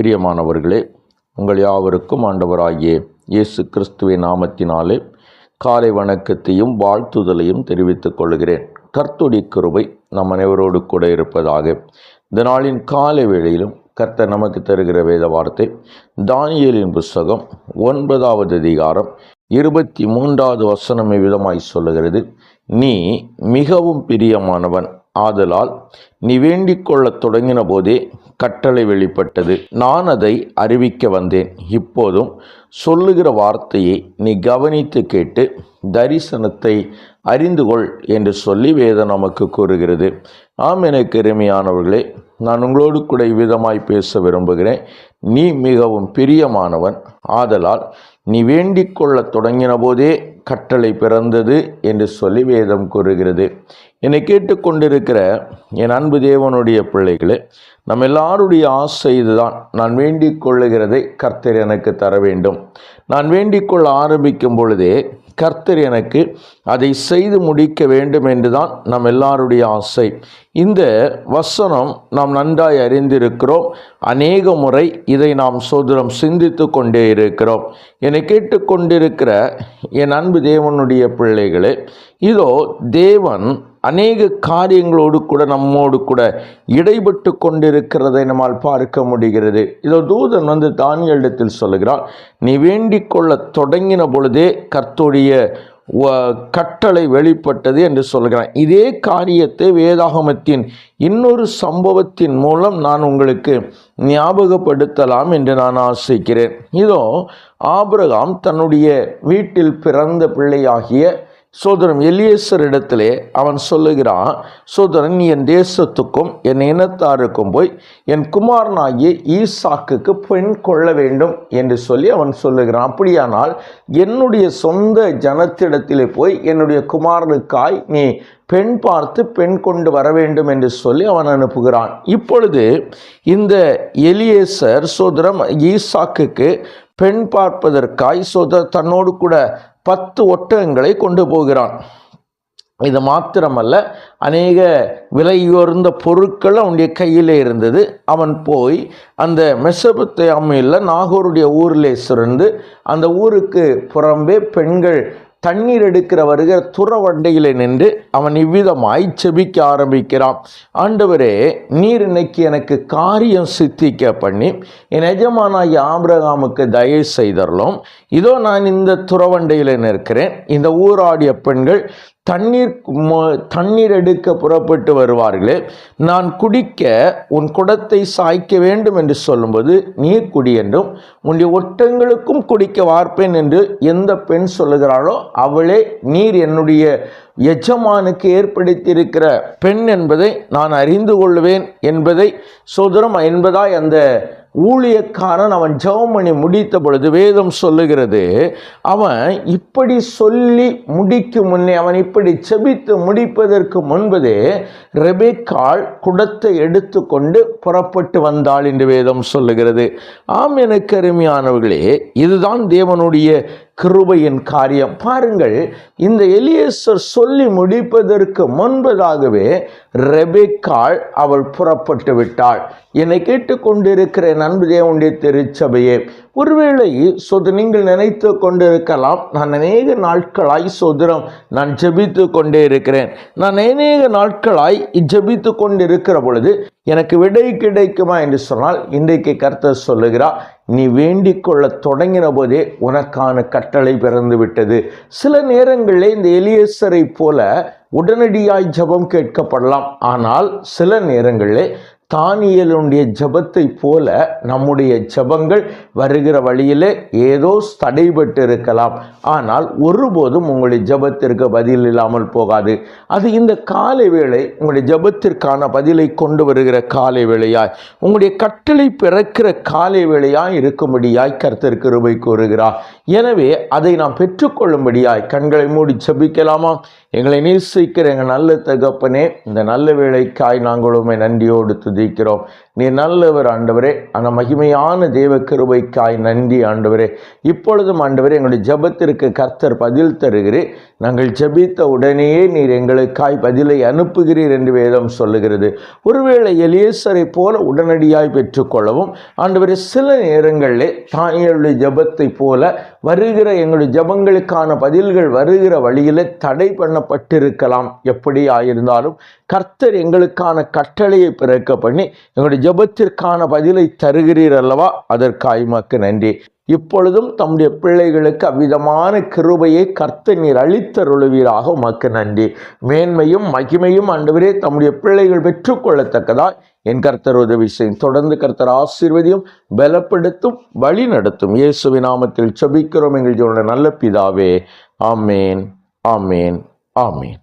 பிரியமானவர்களே உங்கள் யாவருக்கும் ஆண்டவராகிய இயேசு கிறிஸ்துவின் நாமத்தினாலே காலை வணக்கத்தையும் வாழ்த்துதலையும் தெரிவித்துக் கொள்கிறேன். கர்த்துடி கிருபை நம் அனைவரோடு கூட இருப்பதாக. இந்த நாளின் காலை வேளையிலும் கர்த்தர் நமக்கு தருகிற வேத வார்த்தை தானியலின் புஸ்தகம் ஒன்பதாவது அதிகாரம் இருபத்தி மூன்றாவது வசனம் விதமாய் சொல்லுகிறது. நீ மிகவும் பிரியமானவன் ஆதலால் நீ வேண்டிக் கொள்ளத் தொடங்கின போதே கட்டளை வெளிப்பட்டது. நான் அதை அறிவிக்க வந்தேன். இப்போதும் சொல்லுகிற வார்த்தையை நீ கவனித்து கேட்டு தரிசனத்தை அறிந்து கொள் என்று சொல்லி வேதம் நமக்கு கூறுகிறது. ஆம் எனக்கு எளிமையானவர்களே நான் உங்களோடு கூட இவ்விதமாய் பேச விரும்புகிறேன். நீ மிகவும் பிரியமானவன். ஆதலால் நீ வேண்டிக் கொள்ளத் தொடங்கின போதே கட்டளை பிறந்தது என்று சொல்லி வேதம் கூறுகிறது. என்னை கேட்டுக்கொண்டிருக்கிற என் அன்பு தேவனுடைய பிள்ளைகளே நம்ம எல்லாருடைய ஆசை இதுதான். நான் வேண்டிக் கொள்ளுகிறதை கர்த்தர் எனக்கு தர வேண்டும். நான் வேண்டிக் கொள்ள ஆரம்பிக்கும் பொழுதே கர்த்தர் எனக்கு அதை செய்து முடிக்க வேண்டும் என்றுதான் நம் எல்லாருடைய ஆசை. இந்த வசனம் நாம் நன்றாய் அறிந்திருக்கிறோம். அநேக முறை இதை நாம் சோதரம் சிந்தித்து கொண்டே இருக்கிறோம். என்னை கேட்டுக்கொண்டிருக்கிற என் அன்பு தேவனுடைய பிள்ளைகளே இதோ தேவன் அநேக காரியங்களோடு கூட நம்மோடு கூட இடைப்பட்டு கொண்டிருக்கிறதை நம்மால் பார்க்க முடிகிறது. இதோ தூதன் வந்து தானியலிடத்தில் சொல்லுகிறான் நீ வேண்டிக் கொள்ள தொடங்கின பொழுதே கர்த்துடைய கட்டளை வெளிப்பட்டது என்று சொல்கிறான் இதே காரியத்தை வேதாகமத்தின் இன்னொரு சம்பவத்தின் மூலம் நான் உங்களுக்கு ஞாபகப்படுத்தலாம் என்று நான் ஆசைக்கிறேன். இதோ ஆபிரகாம் தன்னுடைய வீட்டில் பிறந்த பிள்ளையாகிய சோதரன் எலியேசர் இடத்திலே அவன் சொல்லுகிறான் சோதரன் நீ என் தேசத்துக்கும் என் இனத்தாருக்கும் போய் என் குமாரனாகிய ஈசாக்குக்கு பெண் கொள்ள வேண்டும் என்று சொல்லி அவன் சொல்லுகிறான். அப்படியானால் என்னுடைய சொந்த ஜனத்திடத்திலே போய் என்னுடைய குமாரனுக்காய் நீ பெண் பார்த்து பெண் கொண்டு வர வேண்டும் என்று சொல்லி அவன் அனுப்புகிறான். இப்பொழுது இந்த எலியேசர் சோதரம் ஈசாக்குக்கு பெண் பார்ப்பதற்காய் சோதர தன்னோடு கூட பத்து ஒட்டகங்களை கொண்டு போகிறான். இது மாத்திரமல்ல அநேக விலையுயர்ந்த பொருட்கள் அவனுடைய கையில் இருந்தது. அவன் போய் அந்த மெசபத்தை அம்மையில் நாகூருடைய ஊரிலே சிறந்து அந்த ஊருக்கு புறம்பே பெண்கள் தண்ணீர் எடுக்கிற வருகிற துறவண்டையில் நின்று அவன் இவ்விதமாய் செபிக்க ஆரம்பிக்கிறான். ஆண்டவரே நீர் இன்னைக்கு எனக்கு காரியம் சித்திக்க பண்ணி என் எஜமானாகி ஆபிரகாமுக்கு தயவு செய்தரலும். இதோ நான் இந்த துறவண்டையில் நிற்கிறேன். இந்த ஊராடிய பெண்கள் தண்ணீர் தண்ணீர் எடுக்க புறப்பட்டு வருவார்களே நான் குடிக்க உன் குடத்தை சாய்க்க வேண்டும் என்று சொல்லும்போது நீர் குடி என்றும் உன்னுடைய ஒட்டங்களுக்கும் குடிக்க வார்ப்பேன் என்று எந்த பெண் சொல்லுகிறாளோ அவளே நீர் என்னுடைய எஜமானுக்கு ஏற்படுத்தியிருக்கிற பெண் என்பதை நான் அறிந்து கொள்வேன் என்பதை சோதரம் என்பதாய் அந்த ஊழியக்காரன் அவன் ஜெபம் பண்ணி முடித்த பொழுது வேதம் சொல்லுகிறது அவன் இப்படி சொல்லி முடிக்கும் முன்னே அவன் இப்படி செபித்து முடிப்பதற்கு முன்பதே ரெபேக்கால் குடத்தை எடுத்துக்கொண்டு புறப்பட்டு வந்தாள் என்று வேதம் சொல்லுகிறது. ஆம் எனக்கு அருமையானவர்களே இதுதான் தேவனுடைய கிருபையின் காரியம். பாருங்கள் இந்த எலியேசர் சொல்லி முடிப்பதற்கு முன்பதாகவே ரெபேக்காள் அவள் புறப்பட்டு விட்டாள். என்னை கேட்டுக்கொண்டிருக்கிற நண்பு தேவனுடைய திருச்சபையே ஒருவேளை சொது நீங்கள் நினைத்து கொண்டிருக்கலாம் நான் அநேக நாட்களாய் சொதுரம் நான் ஜெபித்து கொண்டே இருக்கிறேன். நான் அநேக நாட்களாய் ஜெபித்து கொண்டு இருக்கிற பொழுது எனக்கு விடை கிடைக்குமா என்று சொன்னால் இன்றைக்கு கர்த்தர் சொல்லுகிறார் நீ வேண்டிக் கொள்ள தொடங்கின போதே உனக்கான கட்டளை பிறந்து விட்டது. சில நேரங்களில் இந்த எலியசரை போல உடனடியாய் ஜபம் கேட்கப்படலாம். ஆனால் சில நேரங்களில் தானியலுடைய ஜபத்தை போல நம்முடைய ஜபங்கள் வருகிற வழியிலே ஏதோ தடைபட்டு இருக்கலாம் ஆனால் ஒருபோதும் உங்களுடைய ஜபத்திற்கு பதில் இல்லாமல் போகாது. அது இந்த காலை வேளை உங்களுடைய ஜபத்திற்கான பதிலை கொண்டு வருகிற காலை வேளையாய் உங்களுடைய கட்டளை பிறக்கிற காலை வேளையாய் இருக்கும்படியாய் கர்த்தர் கிருபை கூறுகிறார். எனவே அதை நாம் பெற்றுக்கொள்ளும்படியாய் கண்களை மூடி ஜபிக்கலாமா? எங்களை நேசிக்கிற எங்கள் நல்ல தகப்பனே இந்த நல்ல வேலைக்காய் நாங்களுமே நன்றியோடு micro நீர் நல்லவர் ஆண்டவரே அந்த மகிமையான தேவ கிருபைக்காய் நன்றி ஆண்டவரே. இப்பொழுதும் ஆண்டவரே எங்களுடைய ஜெபத்திற்கு கர்த்தர் பதில் தருகிறேன் நாங்கள் ஜெபித்த உடனேயே நீர் எங்களுக்காய் பதிலை அனுப்புகிறீர் என்று வேதம் சொல்லுகிறது. ஒருவேளை எலியேசரை போல உடனடியாய் பெற்றுக்கொள்ளவும் ஆண்டவரே சில நேரங்களிலே தானியலுடைய ஜபத்தை போல வருகிற எங்களுடைய ஜெபங்களுக்கான பதில்கள் வருகிற வழியிலே தடை பண்ணப்பட்டிருக்கலாம். எப்படி ஆயிருந்தாலும் கர்த்தர் எங்களுக்கான கட்டளையை பிறக்க பண்ணி எங்களுடைய ஜெபத்திற்கான பதிலை தருகிறீர் அல்லவா? அதற்காய் மக்கு நன்றி. இப்பொழுதும் தம்முடைய பிள்ளைகளுக்கு அவ்விதமான கிருபையை கர்த்தர் நீர் அளித்தருளுவீராக உமக்கு நன்றி. மேன்மையும் மகிமையும் ஆண்டவரே தம்முடைய பிள்ளைகள் பெற்றுக்கொள்ளத்தக்கதா என் கர்த்தர் உதவி செய்யும். தொடர்ந்து கர்த்தர் ஆசீர்வதியும் பலப்படுத்தும் வழி நடத்தும் இயேசுவி நாமத்தில் செபிக்கிறோம் எங்கள் நல்ல பிதாவே. ஆமேன். ஆமேன். ஆமேன்.